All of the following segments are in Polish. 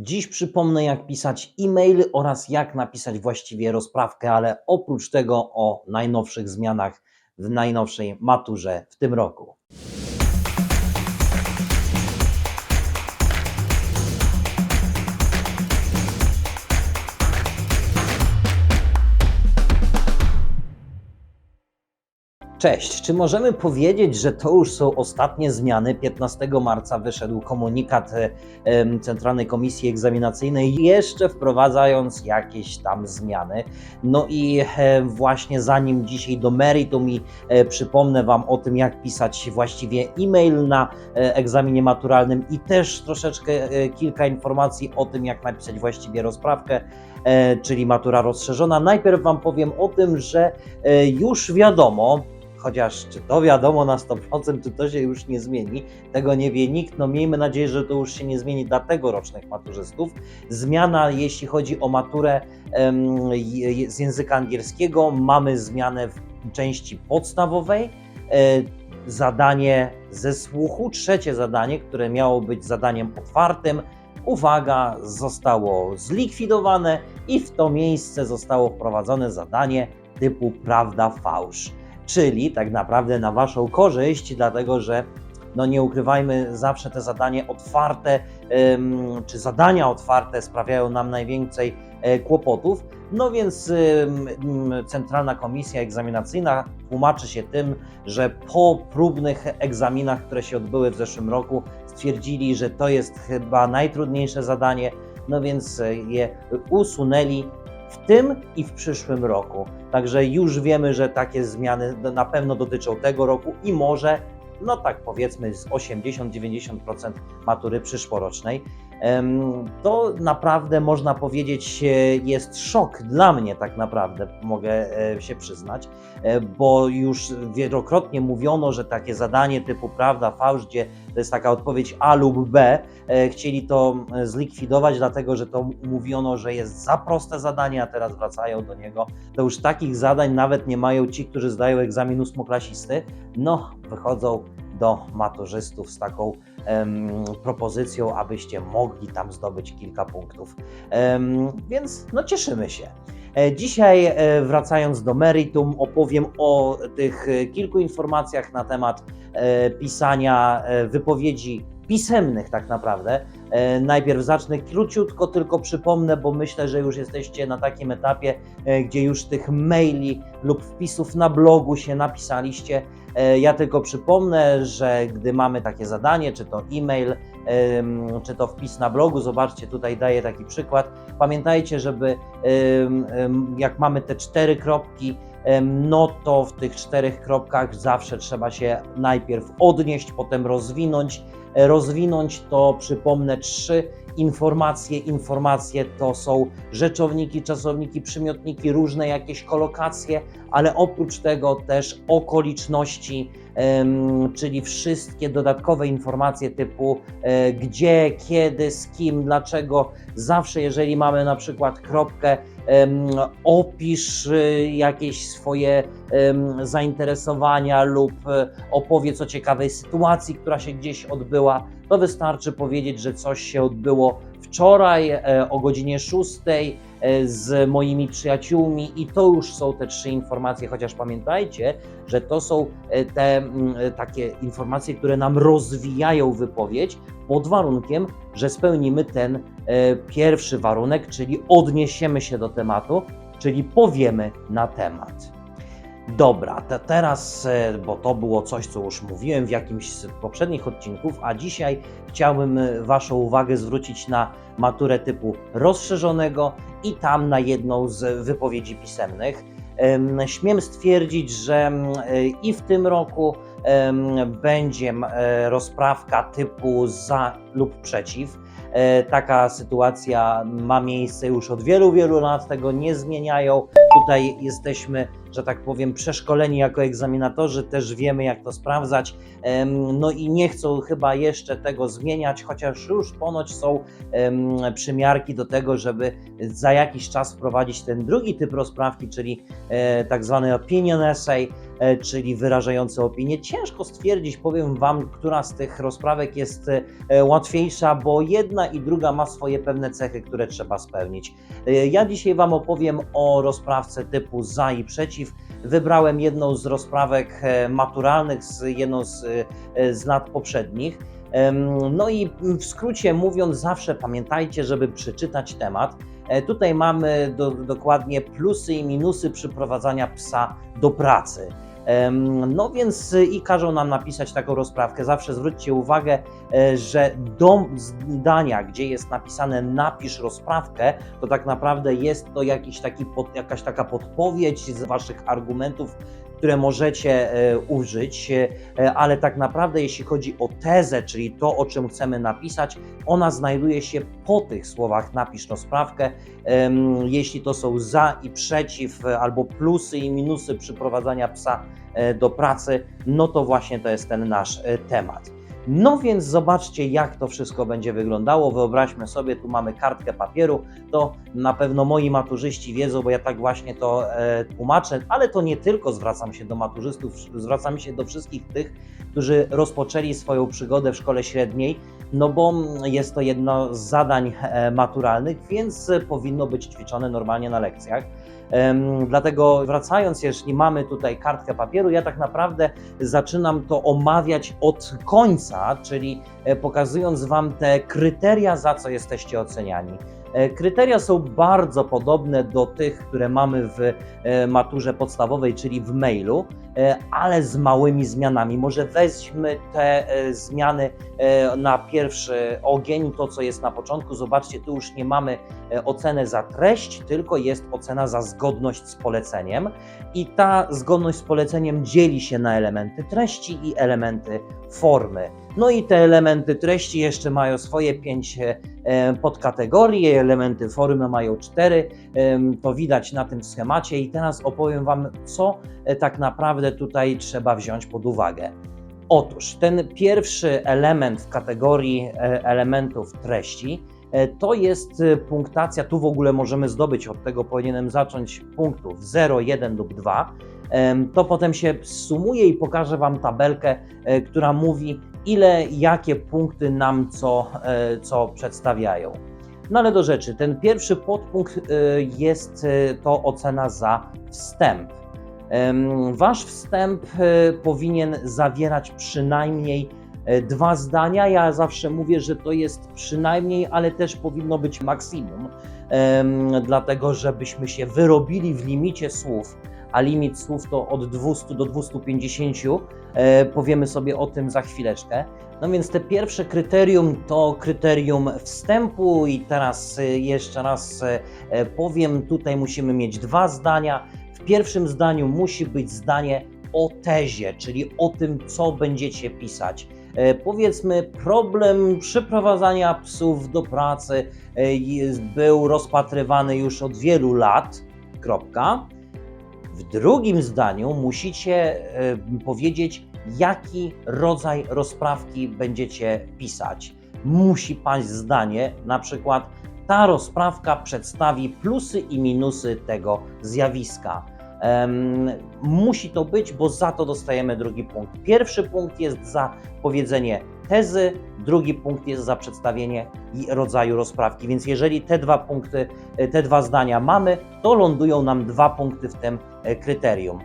Dziś przypomnę, jak pisać e-mail oraz jak napisać właściwie rozprawkę, ale oprócz tego o najnowszych zmianach w najnowszej maturze w tym roku. Cześć, czy możemy powiedzieć, że to już są ostatnie zmiany? 15 marca wyszedł komunikat e, Centralnej Komisji Egzaminacyjnej, jeszcze wprowadzając jakieś tam zmiany. No i e, właśnie zanim dzisiaj do meritum i e, przypomnę Wam o tym, jak pisać właściwie e-mail na egzaminie maturalnym i też troszeczkę kilka informacji o tym, jak napisać właściwie rozprawkę, czyli matura rozszerzona. Najpierw Wam powiem o tym, że już wiadomo, chociaż czy to wiadomo na 100%, czy to się już nie zmieni, tego nie wie nikt. No miejmy nadzieję, że to już się nie zmieni dla tegorocznych maturzystów. Zmiana, jeśli chodzi o maturę z języka angielskiego, mamy zmianę w części podstawowej. E, zadanie ze słuchu, trzecie zadanie, które miało być zadaniem otwartym, uwaga, zostało zlikwidowane i w to miejsce zostało wprowadzone zadanie typu prawda, fałsz czyli tak naprawdę na Waszą korzyść, dlatego że no nie ukrywajmy, zawsze te zadanie otwarte, czy zadania otwarte sprawiają nam najwięcej e, kłopotów. No więc Centralna Komisja Egzaminacyjna tłumaczy się tym, że po próbnych egzaminach, które się odbyły w zeszłym roku, stwierdzili, że to jest chyba najtrudniejsze zadanie, no więc je usunęli w tym i w przyszłym roku. Także już wiemy, że takie zmiany na pewno dotyczą tego roku i może, no tak powiedzmy, z 80-90% matury przyszłorocznej. To naprawdę można powiedzieć e, jest szok dla mnie, tak naprawdę, mogę e, się przyznać, e, bo już wielokrotnie mówiono, że takie zadanie typu prawda, fałsz, gdzie to jest taka odpowiedź A lub B, chcieli to zlikwidować, dlatego że to mówiono, że jest za proste zadanie, a teraz wracają do niego. To już takich zadań nawet nie mają ci, którzy zdają egzamin ósmoklasisty. No, wychodzą do maturzystów z taką propozycją, abyście mogli tam zdobyć kilka punktów. Więc no cieszymy się. E, Dzisiaj, e, wracając do meritum, opowiem o tych e, kilku informacjach na temat pisania wypowiedzi pisemnych, tak naprawdę. E, Najpierw zacznę króciutko, tylko przypomnę, bo myślę, że już jesteście na takim etapie, e, gdzie już tych maili lub wpisów na blogu się napisaliście. E, Ja tylko przypomnę, że gdy mamy takie zadanie, czy to e-mail, em, czy to wpis na blogu, zobaczcie, tutaj daję taki przykład. Pamiętajcie, żeby jak mamy te cztery kropki, no to w tych czterech kropkach zawsze trzeba się najpierw odnieść, potem rozwinąć. Rozwinąć to przypomnę trzy informacje. Informacje to są rzeczowniki, czasowniki, przymiotniki, różne jakieś kolokacje, ale oprócz tego też okoliczności, czyli wszystkie dodatkowe informacje typu e, gdzie, kiedy, z kim, dlaczego. Zawsze, jeżeli mamy na przykład kropkę, opisz y, jakieś swoje zainteresowania lub e, opowiedz o ciekawej sytuacji, która się gdzieś odbyła, to wystarczy powiedzieć, że coś się odbyło wczoraj e, o godzinie 6 e, z moimi przyjaciółmi i to już są te trzy informacje, chociaż pamiętajcie, że to są e, te takie informacje, które nam rozwijają wypowiedź pod warunkiem, że spełnimy ten pierwszy warunek, czyli odniesiemy się do tematu, czyli powiemy na temat. Dobra, to teraz, e, bo to było coś, co już mówiłem w jakimś z poprzednich odcinków, a dzisiaj chciałbym e, Waszą uwagę zwrócić na maturę typu rozszerzonego i tam na jedną z wypowiedzi pisemnych. Em, Śmiem stwierdzić, że e, i w tym roku będzie e, rozprawka typu za lub przeciw. E, Taka sytuacja ma miejsce już od wielu, wielu lat, tego nie zmieniają. Tutaj jesteśmy że tak powiem, przeszkoleni jako egzaminatorzy, też wiemy, jak to sprawdzać. No i nie chcą chyba jeszcze tego zmieniać, chociaż już ponoć są przymiarki do tego, żeby za jakiś czas wprowadzić ten drugi typ rozprawki, czyli e, tak zwany opinion essay, czyli wyrażający opinię. Ciężko stwierdzić, powiem Wam, która z tych rozprawek jest e, łatwiejsza, bo jedna i druga ma swoje pewne cechy, które trzeba spełnić. E, Ja dzisiaj Wam opowiem o rozprawce typu za i przeciw. Wybrałem jedną z rozprawek e, maturalnych, z jedną z, e, z lat poprzednich. No i w skrócie mówiąc, zawsze pamiętajcie, żeby przeczytać temat. E, Tutaj mamy do, dokładnie plusy i minusy przyprowadzania psa do pracy. No więc y, i każą nam napisać taką rozprawkę. Zawsze zwróćcie uwagę, e, że do zdania, gdzie jest napisane napisz rozprawkę, to tak naprawdę jest to jakiś taki pod, jakaś taka podpowiedź z Waszych argumentów, które możecie e, użyć, e, ale tak naprawdę jeśli chodzi o tezę, czyli to, o czym chcemy napisać, ona znajduje się po tych słowach napisz rozprawkę. Em, Jeśli to są za i przeciw, albo plusy i minusy przyprowadzania psa e, do pracy, no to właśnie to jest ten nasz temat. No więc zobaczcie, jak to wszystko będzie wyglądało. Wyobraźmy sobie, tu mamy kartkę papieru. To na pewno moi maturzyści wiedzą, bo ja tak właśnie to e, tłumaczę, ale to nie tylko zwracam się do maturzystów, zwracam się do wszystkich tych, którzy rozpoczęli swoją przygodę w szkole średniej, no bo jest to jedno z zadań e, maturalnych, więc powinno być ćwiczone normalnie na lekcjach. Dlatego wracając, jeśli mamy tutaj kartkę papieru, ja tak naprawdę zaczynam to omawiać od końca, czyli e, pokazując Wam te kryteria, za co jesteście oceniani. E, Kryteria są bardzo podobne do tych, które mamy w e, maturze podstawowej, czyli w mailu, ale z małymi zmianami. Może weźmy te e, zmiany e, na pierwszy ogień, to co jest na początku. Zobaczcie, tu już nie mamy e, ocenę za treść, tylko jest ocena za zgodność z poleceniem. I ta zgodność z poleceniem dzieli się na elementy treści i elementy formy. No i te elementy treści jeszcze mają swoje pięć e, podkategorii, elementy formy mają cztery. To widać na tym schemacie i teraz opowiem Wam, co e, tak naprawdę tutaj trzeba wziąć pod uwagę. Otóż ten pierwszy element w kategorii e, elementów treści e, to jest e, punktacja. Tu w ogóle możemy zdobyć, od tego powinienem zacząć punktów 0, 1 lub 2. Em, To potem się sumuje i pokażę Wam tabelkę, która mówi, ile, jakie punkty nam co, co przedstawiają. No ale do rzeczy, ten pierwszy podpunkt jest to ocena za wstęp. Wasz wstęp e, powinien zawierać przynajmniej e, dwa zdania. Ja zawsze mówię, że to jest przynajmniej, ale też powinno być maksimum, dlatego żebyśmy się wyrobili w limicie słów, a limit słów to od 200 do 250. E, Powiemy sobie o tym za chwileczkę. No więc te pierwsze kryterium to kryterium wstępu i teraz e, jeszcze raz powiem, tutaj musimy mieć dwa zdania. W pierwszym zdaniu musi być zdanie o tezie, czyli o tym, co będziecie pisać. E, Powiedzmy, problem przyprowadzania psów do pracy e, był rozpatrywany już od wielu lat. Kropka. W drugim zdaniu musicie e, powiedzieć, jaki rodzaj rozprawki będziecie pisać. Musi paść zdanie, na przykład ta rozprawka przedstawi plusy i minusy tego zjawiska. Em, musi to być, bo za to dostajemy drugi punkt. Pierwszy punkt jest za powiedzenie tezy, drugi punkt jest za przedstawienie rodzaju rozprawki. Więc jeżeli te dwa punkty, e, te dwa zdania mamy, to lądują nam dwa punkty w tym e, kryterium.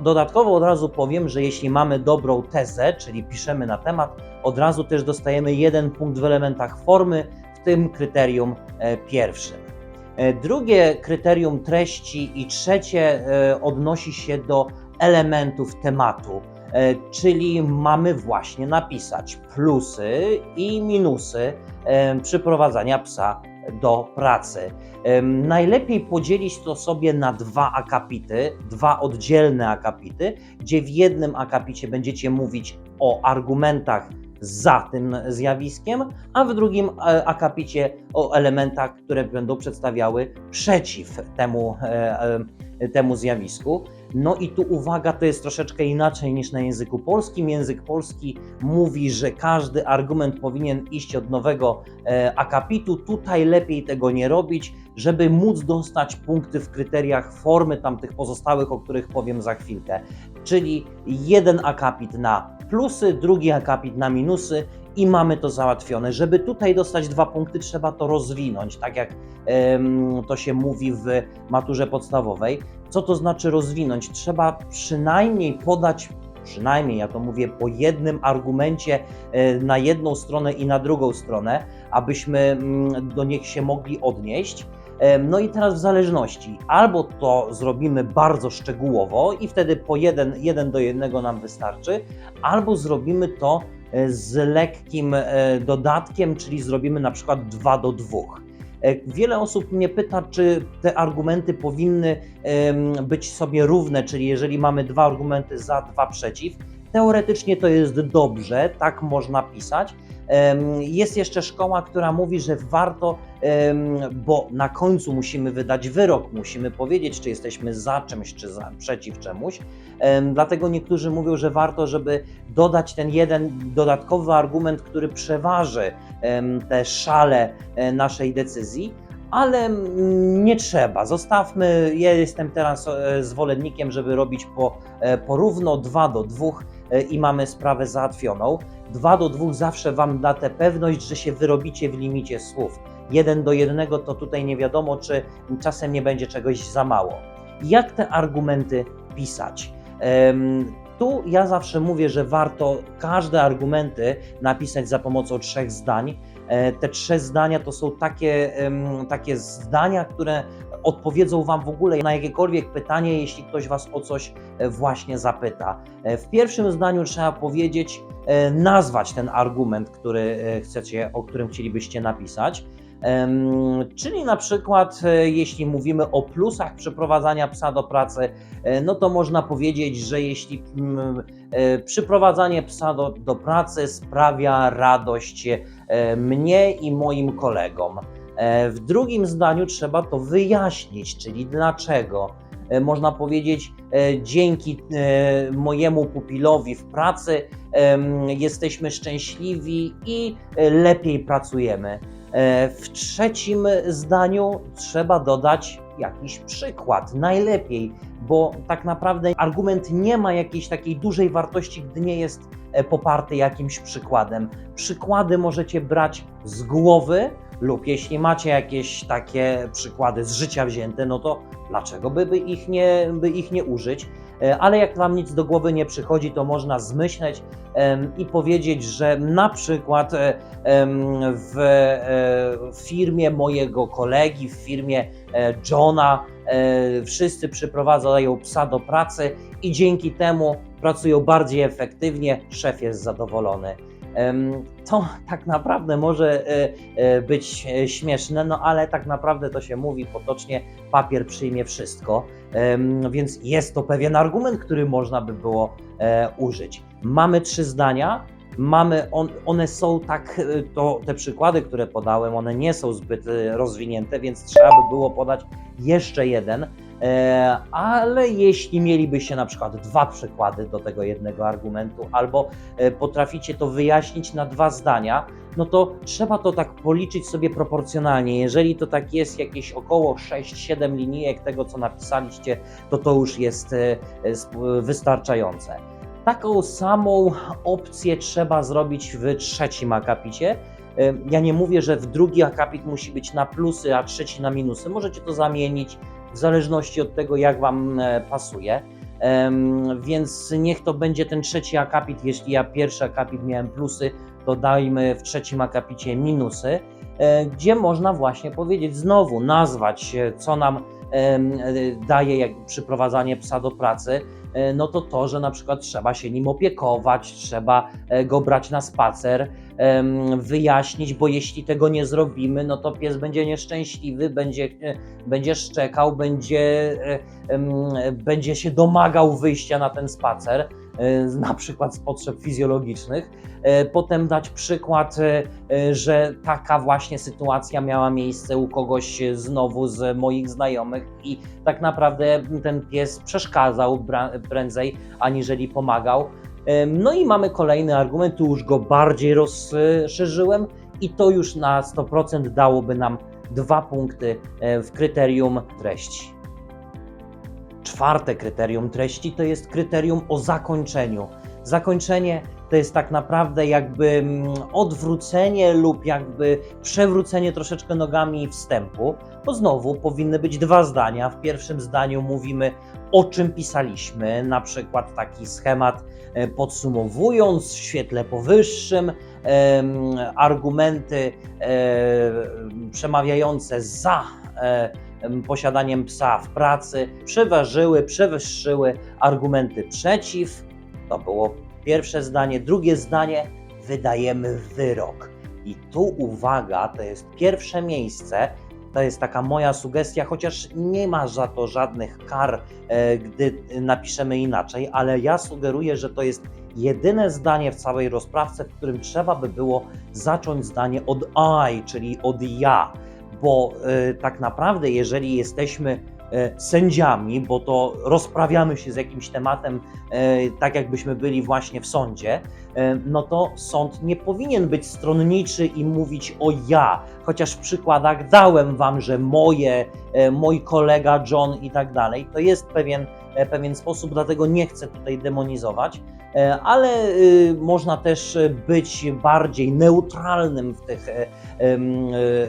Dodatkowo od razu powiem, że jeśli mamy dobrą tezę, czyli piszemy na temat, od razu też dostajemy jeden punkt w elementach formy, w tym kryterium e, pierwszym. E, Drugie kryterium treści i trzecie e, odnosi się do elementów tematu, czyli mamy właśnie napisać plusy i minusy przyprowadzania psa do pracy. Najlepiej podzielić to sobie na dwa akapity, dwa oddzielne akapity, gdzie w jednym akapicie będziecie mówić o argumentach za tym zjawiskiem, a w drugim e, akapicie o elementach, które będą przedstawiały przeciw temu, e, e, temu zjawisku. No i tu uwaga, to jest troszeczkę inaczej niż na języku polskim. Język polski mówi, że każdy argument powinien iść od nowego akapitu. Tutaj lepiej tego nie robić, żeby móc dostać punkty w kryteriach formy tamtych pozostałych, o których powiem za chwilkę. Czyli jeden akapit na plusy, drugi akapit na minusy i mamy to załatwione. Żeby tutaj dostać dwa punkty, trzeba to rozwinąć, tak jak em, to się mówi w maturze podstawowej. Co to znaczy rozwinąć? Trzeba przynajmniej podać, przynajmniej ja to mówię, po jednym argumencie e, na jedną stronę i na drugą stronę, abyśmy mm, do nich się mogli odnieść. No i teraz w zależności, albo to zrobimy bardzo szczegółowo i wtedy po jeden, jeden do jednego nam wystarczy, albo zrobimy to e, z lekkim e, dodatkiem, czyli zrobimy na przykład 2 do 2. E, Wiele osób mnie pyta, czy te argumenty powinny być sobie równe, czyli jeżeli mamy dwa argumenty za, dwa przeciw. Teoretycznie to jest dobrze, tak można pisać. Jest jeszcze szkoła, która mówi, że warto, bo na końcu musimy wydać wyrok, musimy powiedzieć, czy jesteśmy za czymś, czy za, przeciw czemuś. Em, Dlatego niektórzy mówią, że warto, żeby dodać ten jeden dodatkowy argument, który przeważy te szale e, naszej decyzji, ale mm, nie trzeba. Zostawmy, ja jestem teraz e, zwolennikiem, żeby robić po, e, porówno 2 do 2 e, i mamy sprawę załatwioną. 2 do 2 zawsze Wam da tę pewność, że się wyrobicie w limicie słów. 1 do 1 to tutaj nie wiadomo, czy czasem nie będzie czegoś za mało. Jak te argumenty pisać? Tu ja zawsze mówię, że warto każde argumenty napisać za pomocą trzech zdań. E, Te trzy zdania to są takie, takie zdania, które odpowiedzą Wam w ogóle na jakiekolwiek pytanie, jeśli ktoś Was o coś e, właśnie zapyta. E, W pierwszym zdaniu trzeba powiedzieć, nazwać ten argument, który chcecie, o którym chcielibyście napisać. Czyli na przykład, jeśli mówimy o plusach przeprowadzania psa do pracy, no to można powiedzieć, że jeśli mm, przyprowadzanie psa do, do pracy sprawia radość mnie i moim kolegom. E, W drugim zdaniu trzeba to wyjaśnić, czyli dlaczego. E, Można powiedzieć, e, dzięki e, mojemu pupilowi w pracy jesteśmy szczęśliwi i e, lepiej pracujemy. E, W trzecim zdaniu trzeba dodać jakiś przykład, najlepiej, bo tak naprawdę argument nie ma jakiejś takiej dużej wartości, gdy nie jest e, poparty jakimś przykładem. Przykłady możecie brać z głowy, lub jeśli macie jakieś takie przykłady z życia wzięte, no to dlaczego by, by, ich, nie, by ich nie użyć? E, Ale jak Wam nic do głowy nie przychodzi, to można zmyśleć i powiedzieć, że na przykład e, em, w e, firmie mojego kolegi, w firmie e, Johna, e, wszyscy przyprowadzają psa do pracy i dzięki temu pracują bardziej efektywnie, szef jest zadowolony. To tak naprawdę może e, e, być e, śmieszne, no ale tak naprawdę to się mówi potocznie, papier przyjmie wszystko, więc jest to pewien argument, który można by było e, użyć. Mamy trzy zdania, mamy, on, one są tak, e, to, te przykłady, które podałem, one nie są zbyt e, rozwinięte, więc trzeba by było podać jeszcze jeden, ale jeśli mielibyście na przykład dwa przykłady do tego jednego argumentu, albo e, potraficie to wyjaśnić na dwa zdania, no to trzeba to tak policzyć sobie proporcjonalnie. Jeżeli to tak jest jakieś około 6-7 linijek tego, co napisaliście, to to już jest e, e, wystarczające. Taką samą opcję trzeba zrobić w trzecim akapicie. E, Ja nie mówię, że w drugi akapit musi być na plusy, a trzeci na minusy. Możecie to zamienić w zależności od tego, jak Wam e, pasuje. Więc niech to będzie ten trzeci akapit. Jeśli ja pierwszy akapit miałem plusy, to dajmy w trzecim akapicie minusy, e, gdzie można właśnie powiedzieć znowu, nazwać, e, co nam daje jak przyprowadzanie psa do pracy. No to to, że na przykład trzeba się nim opiekować, trzeba go brać na spacer, wyjaśnić, bo jeśli tego nie zrobimy, no to pies będzie nieszczęśliwy, będzie, e, będzie szczekał, będzie, e, będzie się domagał wyjścia na ten spacer. e, na przykład z potrzeb fizjologicznych. Potem dać przykład, że taka właśnie sytuacja miała miejsce u kogoś znowu z moich znajomych i tak naprawdę ten pies przeszkadzał prędzej, aniżeli pomagał. No i mamy kolejny argument, tu już go bardziej rozszerzyłem i to już na 100% dałoby nam dwa punkty e, w kryterium treści. Czwarte kryterium treści to jest kryterium o zakończeniu. Zakończenie to jest tak naprawdę jakby mm, odwrócenie lub jakby przewrócenie troszeczkę nogami wstępu, bo znowu powinny być dwa zdania. W pierwszym zdaniu mówimy o czym pisaliśmy, na przykład taki schemat podsumowując w świetle powyższym argumenty e, przemawiające za e, em, posiadaniem psa w pracy przeważyły, przewyższyły argumenty przeciw. To było pierwsze zdanie. Drugie zdanie wydajemy wyrok. I tu uwaga, to jest pierwsze miejsce. To jest taka moja sugestia, chociaż nie ma za to żadnych kar, e, gdy napiszemy inaczej, ale ja sugeruję, że to jest jedyne zdanie w całej rozprawce, w którym trzeba by było zacząć zdanie od I, czyli od ja, bo e, tak naprawdę, jeżeli jesteśmy sędziami, bo to rozprawiamy się z jakimś tematem, e, tak jakbyśmy byli właśnie w sądzie, e, no to sąd nie powinien być stronniczy i mówić o ja, chociaż w przykładach dałem wam, że moje, e, mój kolega John i tak dalej, to jest pewien, e, pewien sposób, dlatego nie chcę tutaj demonizować, e, ale y, można też być bardziej neutralnym w tych, e, e,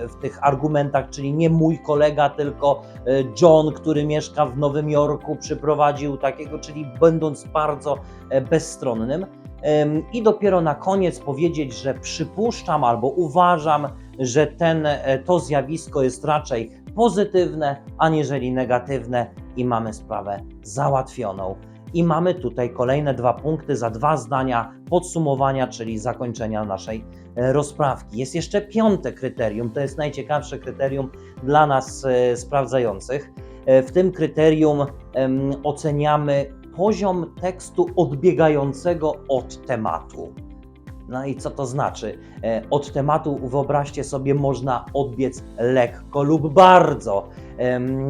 w tych argumentach, czyli nie mój kolega, tylko e, John, który mieszka w Nowym Jorku, przyprowadził takiego, czyli będąc bardzo e, bezstronnym. I dopiero na koniec powiedzieć, że przypuszczam albo uważam, że ten, e, to zjawisko jest raczej pozytywne, aniżeli negatywne i mamy sprawę załatwioną. I mamy tutaj kolejne dwa punkty za dwa zdania podsumowania, czyli zakończenia naszej e, rozprawki. Jest jeszcze piąte kryterium, to jest najciekawsze kryterium dla nas e, sprawdzających. E, W tym kryterium oceniamy poziom tekstu odbiegającego od tematu. No i co to znaczy? E, Od tematu, wyobraźcie sobie, można odbiec lekko lub bardzo.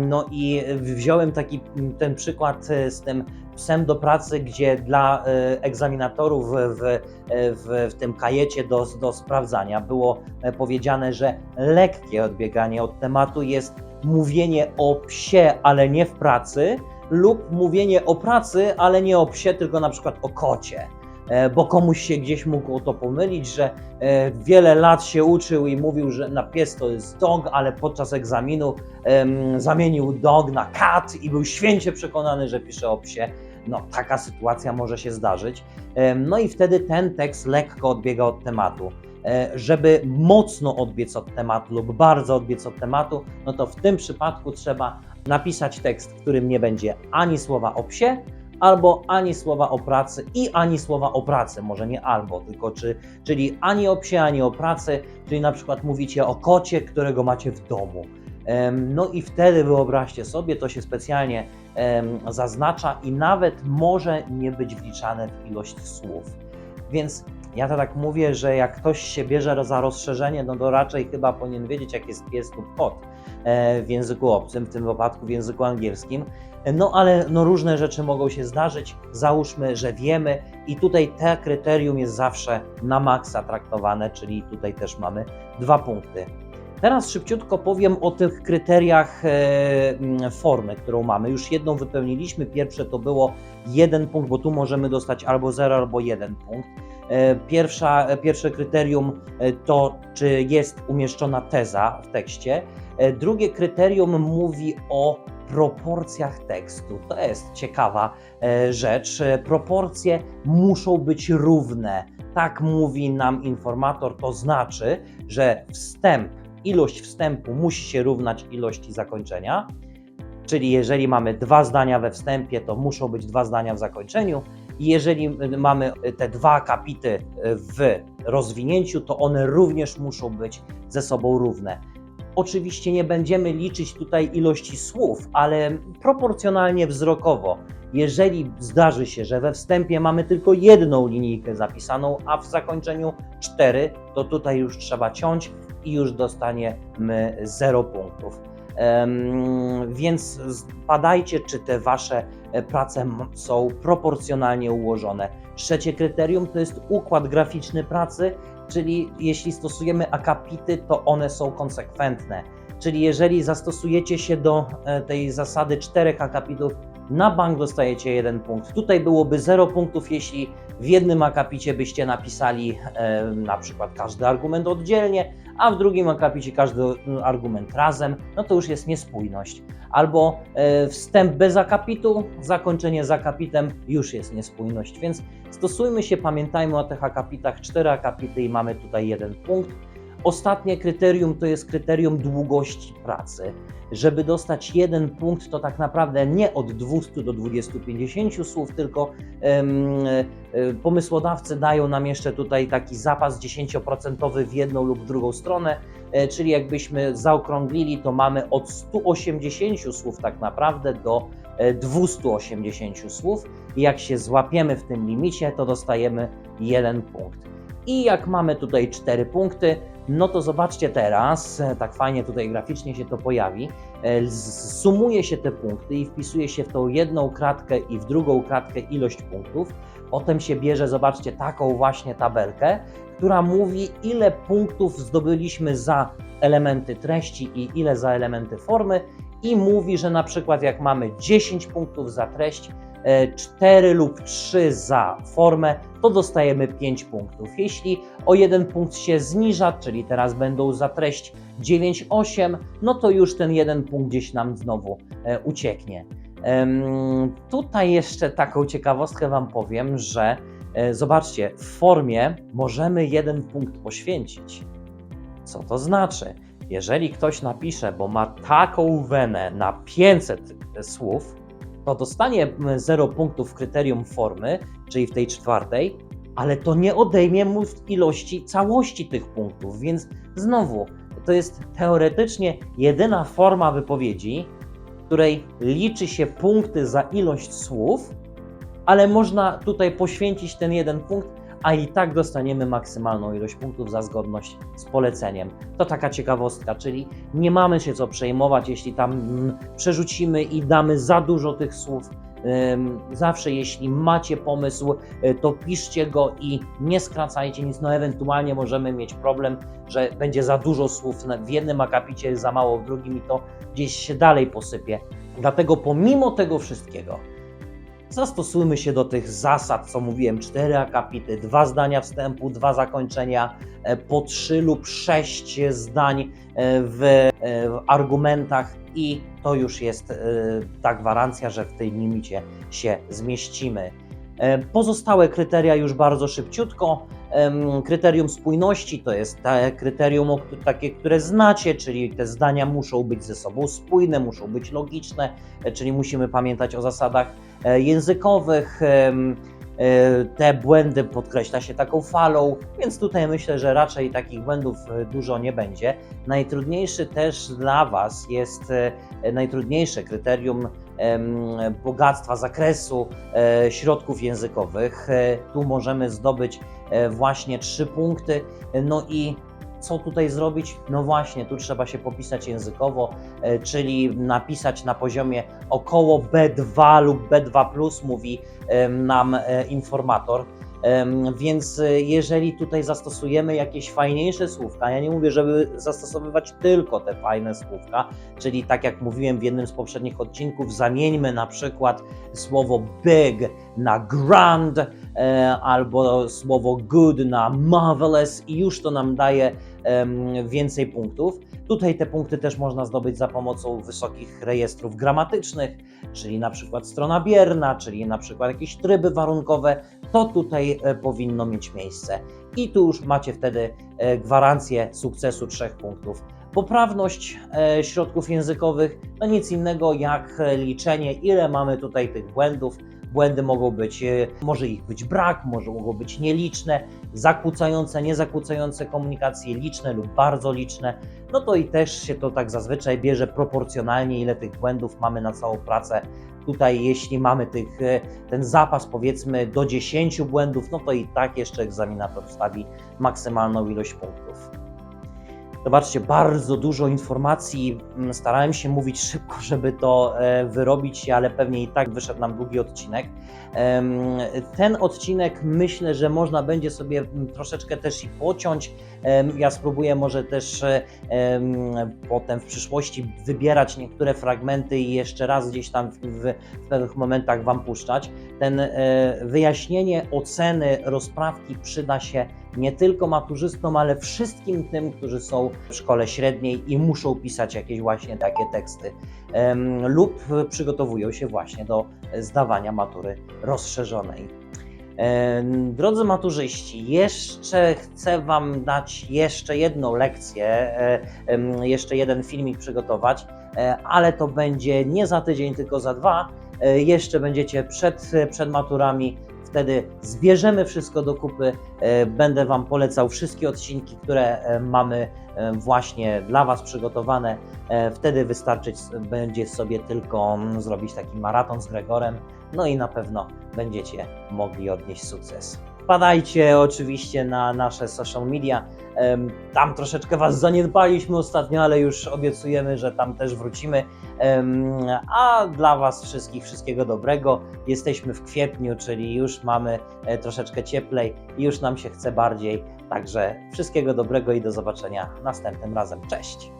No i wziąłem taki ten przykład e, z tym psem do pracy, gdzie dla e, egzaminatorów w, w, w tym kajecie do, do sprawdzania było powiedziane, że lekkie odbieganie od tematu jest mówienie o psie, ale nie w pracy, lub mówienie o pracy, ale nie o psie, tylko na przykład o kocie. E, Bo komuś się gdzieś mógł to pomylić, że e, wiele lat się uczył i mówił, że na pies to jest dog, ale podczas egzaminu zamienił dog na cat i był święcie przekonany, że pisze o psie. No, taka sytuacja może się zdarzyć. No i wtedy ten tekst lekko odbiega od tematu. E, Żeby mocno odbiec od tematu lub bardzo odbiec od tematu, no to w tym przypadku trzeba napisać tekst, w którym nie będzie ani słowa o psie, albo ani słowa o pracy i ani słowa o pracy, może nie albo, tylko czy, czyli ani o psie, ani o pracy, czyli na przykład mówicie o kocie, którego macie w domu. No i wtedy wyobraźcie sobie, to się specjalnie zaznacza i nawet może nie być wliczane w ilość słów. Więc ja to tak mówię, że jak ktoś się bierze za rozszerzenie, no to raczej chyba powinien wiedzieć, jak jest pies lub kot w języku obcym, w tym wypadku w języku angielskim. No ale no, różne rzeczy mogą się zdarzyć. Załóżmy, że wiemy, i tutaj te kryterium jest zawsze na maksa traktowane, czyli tutaj też mamy dwa punkty. Teraz szybciutko powiem o tych kryteriach e, formy, którą mamy. Już jedną wypełniliśmy. Pierwsze to było jeden punkt, bo tu możemy dostać albo 0, albo jeden punkt. E, Pierwsza, e, pierwsze kryterium e, to, czy jest umieszczona teza w tekście. E, Drugie kryterium mówi o proporcjach tekstu. To jest ciekawa e, rzecz. E, Proporcje muszą być równe. Tak mówi nam informator, to znaczy, że wstęp, ilość wstępu musi się równać ilości zakończenia. Czyli jeżeli mamy dwa zdania we wstępie, to muszą być dwa zdania w zakończeniu. Jeżeli mamy te dwa kapity w rozwinięciu, to one również muszą być ze sobą równe. Oczywiście nie będziemy liczyć tutaj ilości słów, ale proporcjonalnie wzrokowo. Jeżeli zdarzy się, że we wstępie mamy tylko jedną linijkę zapisaną, a w zakończeniu cztery, to tutaj już trzeba ciąć i już dostaniemy 0 punktów. Więc badajcie, czy te wasze e, prace są proporcjonalnie ułożone. Trzecie kryterium to jest układ graficzny pracy, czyli jeśli stosujemy akapity, to one są konsekwentne. Czyli jeżeli zastosujecie się do e, tej zasady czterech akapitów, na bank dostajecie jeden punkt. Tutaj byłoby 0 punktów, jeśli w jednym akapicie byście napisali e, na przykład każdy argument oddzielnie, a w drugim akapicie każdy argument razem, no to już jest niespójność. Albo e, wstęp bez akapitu, zakończenie z akapitem, już jest niespójność. Więc stosujmy się, pamiętajmy o tych akapitach, cztery akapity i mamy tutaj jeden punkt. Ostatnie kryterium to jest kryterium długości pracy. Żeby dostać jeden punkt, to tak naprawdę nie od 200 do 250 słów, tylko e, pomysłodawcy dają nam jeszcze tutaj taki zapas 10% w jedną lub drugą stronę, e, czyli jakbyśmy zaokrąglili, to mamy od 180 słów tak naprawdę do e, 280 słów. I jak się złapiemy w tym limicie, to dostajemy jeden punkt. I jak mamy tutaj cztery punkty, no to zobaczcie teraz, e, tak fajnie tutaj graficznie się to pojawi, e, sumuje się te punkty i wpisuje się w tą jedną kratkę i w drugą kratkę ilość punktów. Potem się bierze, zobaczcie, taką właśnie tabelkę, która mówi, ile punktów zdobyliśmy za elementy treści i ile za elementy formy, i mówi, że na przykład jak mamy 10 punktów za treść, 4 lub 3 za formę, to dostajemy 5 punktów. Jeśli o jeden punkt się zniża, czyli teraz będą za treść 9, 8, no to już ten jeden punkt gdzieś nam znowu e, ucieknie. Tutaj jeszcze taką ciekawostkę Wam powiem, że e, zobaczcie, w formie możemy jeden punkt poświęcić. Co to znaczy? Jeżeli ktoś napisze, bo ma taką wenę na 500 słów, to dostanie 0 punktów w kryterium formy, czyli w tej czwartej, ale to nie odejmie mu ilości całości tych punktów, więc znowu to jest teoretycznie jedyna forma wypowiedzi, której liczy się punkty za ilość słów, ale można tutaj poświęcić ten jeden punkt, a i tak dostaniemy maksymalną ilość punktów za zgodność z poleceniem. To taka ciekawostka, czyli nie mamy się co przejmować, jeśli tam mm, przerzucimy i damy za dużo tych słów. Zawsze, jeśli macie pomysł, y, to piszcie go i nie skracajcie nic. No, ewentualnie możemy mieć problem, że będzie za dużo słów w jednym akapicie, za mało w drugim i to gdzieś się dalej posypie. Dlatego, pomimo tego wszystkiego, zastosujmy się do tych zasad, co mówiłem, cztery akapity, dwa zdania wstępu, dwa zakończenia, e, po trzy lub sześć zdań e, w, e, w argumentach i to już jest ta gwarancja, że w tej limicie się zmieścimy. Pozostałe kryteria już bardzo szybciutko. Kryterium spójności to jest te kryterium, takie, które znacie, czyli te zdania muszą być ze sobą spójne, muszą być logiczne, czyli musimy pamiętać o zasadach językowych. em, e, Te błędy podkreśla się taką falą, więc tutaj myślę, że raczej takich błędów e, dużo nie będzie. Najtrudniejszy też dla Was jest e, najtrudniejsze kryterium bogactwa zakresu e, środków językowych. E, Tu możemy zdobyć e, właśnie trzy punkty. No i co tutaj zrobić? No właśnie, tu trzeba się popisać językowo, e, czyli napisać na poziomie około B2 lub B2, mówi em, nam e, informator. Więc e, jeżeli tutaj zastosujemy jakieś fajniejsze słówka, ja nie mówię, żeby zastosowywać tylko te fajne słówka, czyli tak jak mówiłem w jednym z poprzednich odcinków, zamieńmy na przykład słowo big na grand, e, albo słowo good na marvelous i już to nam daje więcej punktów. Tutaj te punkty też można zdobyć za pomocą wysokich rejestrów gramatycznych, czyli na przykład strona bierna, czyli na przykład jakieś tryby warunkowe, to tutaj e, powinno mieć miejsce. I tu już macie wtedy e, gwarancję sukcesu trzech punktów. Poprawność e, środków językowych to nic innego jak liczenie, ile mamy tutaj tych błędów błędy mogą być, e, może ich być brak, może mogą być nieliczne, zakłócające, niezakłócające komunikację, liczne lub bardzo liczne, no to i też się to tak zazwyczaj bierze proporcjonalnie, ile tych błędów mamy na całą pracę. Tutaj, jeśli mamy tych, e, ten zapas powiedzmy do 10 błędów, no to i tak jeszcze egzaminator wstawi maksymalną ilość punktów. Zobaczcie, bardzo dużo informacji. Mm, Starałem się mówić szybko, żeby to e, wyrobić, ale pewnie i tak wyszedł nam długi odcinek. Ten odcinek myślę, że można będzie sobie mm, troszeczkę też i pociąć. Ja spróbuję może też e, em, potem w przyszłości wybierać niektóre fragmenty i jeszcze raz gdzieś tam w, w, w pewnych momentach Wam puszczać. Ten e, wyjaśnienie oceny rozprawki przyda się nie tylko maturzystom, ale wszystkim tym, którzy są w szkole średniej i muszą pisać jakieś właśnie takie teksty lub przygotowują się właśnie do zdawania matury rozszerzonej. Drodzy maturzyści, jeszcze chcę Wam dać jeszcze jedną lekcję, e, jeszcze jeden filmik przygotować, e, ale to będzie nie za tydzień, tylko za dwa. E, Jeszcze będziecie przed, przed maturami, wtedy zbierzemy wszystko do kupy. E, Będę Wam polecał wszystkie odcinki, które e, mamy e, właśnie dla Was przygotowane. Wtedy wystarczyć będzie sobie tylko mm, zrobić taki maraton z Gregorem, no i na pewno będziecie mogli odnieść sukces. Wpadajcie oczywiście na nasze social media. Tam troszeczkę Was zaniedbaliśmy ostatnio, ale już obiecujemy, że tam też wrócimy. A dla Was wszystkich wszystkiego dobrego. Jesteśmy w kwietniu, czyli już mamy e, troszeczkę cieplej i już nam się chce bardziej. Także wszystkiego dobrego i do zobaczenia następnym razem. Cześć!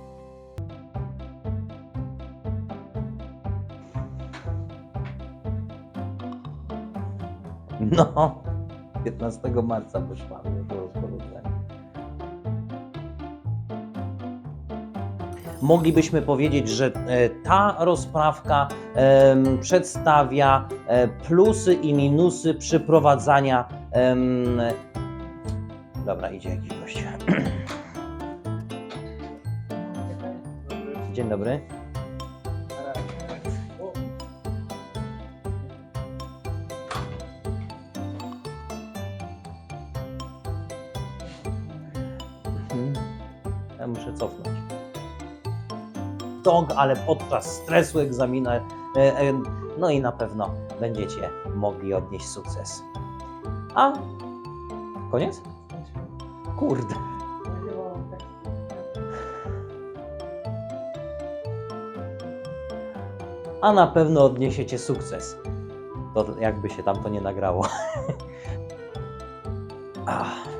No, 15 marca wyszła już rozporządzenie. Moglibyśmy powiedzieć, że e, ta rozprawka przedstawia e, plusy i minusy przyprowadzania. Dobra, idzie jakiś gość. Dzień dobry. Dog, ale podczas stresu egzamina. e, e, No i na pewno będziecie mogli odnieść sukces. A koniec? Kurde. A na pewno odniesiecie sukces. To jakby się tam to nie nagrało. Ach.